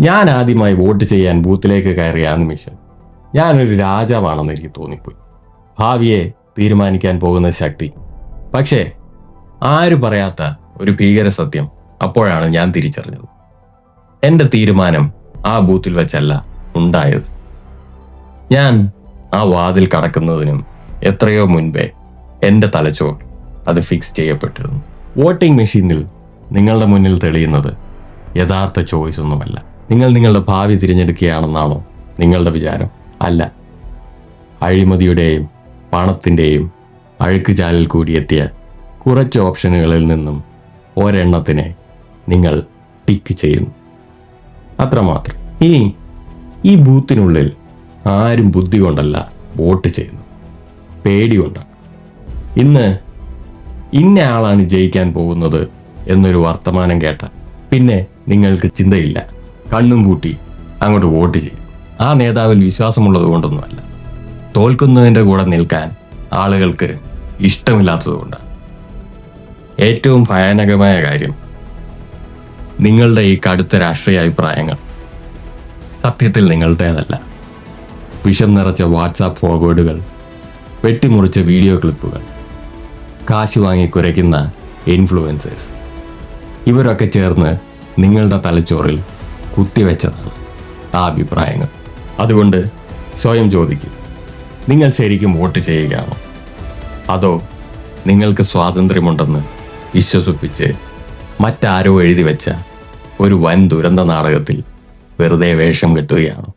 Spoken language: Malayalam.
ഞാൻ ആദ്യമായി വോട്ട് ചെയ്യാൻ ബൂത്തിലേക്ക് കയറിയ ആ നിമിഷം ഞാനൊരു രാജാവാണെന്ന് എനിക്ക് തോന്നിപ്പോയി. ഭാവിയെ തീരുമാനിക്കാൻ പോകുന്ന ശക്തി. പക്ഷേ ആരും പറയാത്ത ഒരു ഭീകര സത്യം അപ്പോഴാണ് ഞാൻ തിരിച്ചറിഞ്ഞത്. എന്റെ തീരുമാനം ആ ബൂത്തിൽ വെച്ചല്ല ഉണ്ടായത്. ഞാൻ ആ വാതിൽ കടക്കുന്നതിനും എത്രയോ മുൻപേ എന്റെ തലച്ചോർ അത് ഫിക്സ് ചെയ്യപ്പെട്ടിരുന്നു. വോട്ടിംഗ് മെഷീനിൽ നിങ്ങളുടെ മുന്നിൽ തെളിയുന്നത് യഥാർത്ഥ ചോയ്സ് ഒന്നുമല്ല. നിങ്ങൾ നിങ്ങളുടെ ഭാവി തിരഞ്ഞെടുക്കുകയാണെന്നാണോ നിങ്ങളുടെ വിചാരം? അല്ല. അഴിമതിയുടെയും പണത്തിന്റെയും അഴുക്കുചാലിൽ കൂടിയെത്തിയ കുറച്ച് ഓപ്ഷനുകളിൽ നിന്നും ഒരെണ്ണത്തിനെ നിങ്ങൾ ടിക്ക് ചെയ്യുന്നു. അത്രമാത്രം. ഇനി ഈ ബൂത്തിനുള്ളിൽ ആരും ബുദ്ധി കൊണ്ടല്ല വോട്ട് ചെയ്യുന്നു പേടി കൊണ്ടാണ് ഇന്ന് ഇന്ന ആളാണ് ജയിക്കാൻ പോകുന്നത് എന്നൊരു വർത്തമാനം കേട്ട പിന്നെ നിങ്ങൾക്ക് ചിന്തയില്ല. കണ്ണും കൂട്ടി അങ്ങോട്ട് വോട്ട് ചെയ്യും. ആ നേതാവിൽ വിശ്വാസമുള്ളത് കൊണ്ടൊന്നുമല്ല. തോൽക്കുന്നതിന്റെ കൂടെ നിൽക്കാൻ ആളുകൾക്ക് ഇഷ്ടമില്ലാത്തതുകൊണ്ടാണ് ഏറ്റവും ഭയാനകമായ കാര്യം നിങ്ങളുടെ ഈ കടുത്ത രാഷ്ട്രീയ അഭിപ്രായങ്ങൾ സത്യത്തിൽ നിങ്ങളുടേതല്ല. വിഷം നിറച്ച വാട്സാപ്പ് ഫോർവേഡുകൾ വെട്ടിമുറിച്ച വീഡിയോ ക്ലിപ്പുകൾ കാശ് വാങ്ങി കുരയ്ക്കുന്ന ഇൻഫ്ലുവൻസേഴ്സ് ഇവരൊക്കെ ചേർന്ന് നിങ്ങളുടെ തലച്ചോറിൽ കുത്തിവെച്ചതാണ് ആ അഭിപ്രായങ്ങൾ. അതുകൊണ്ട് സ്വയം ചോദിക്കും. നിങ്ങൾ ശരിക്കും വോട്ട് ചെയ്യുകയാണോ? അതോ നിങ്ങൾക്ക് സ്വാതന്ത്ര്യമുണ്ടെന്ന് വിശ്വസിപ്പിച്ച് മറ്റാരോ എഴുതി വെച്ച ഒരു വൻ ദുരന്ത നാടകത്തിൽ വെറുതെ വേഷം കെട്ടുകയാണോ?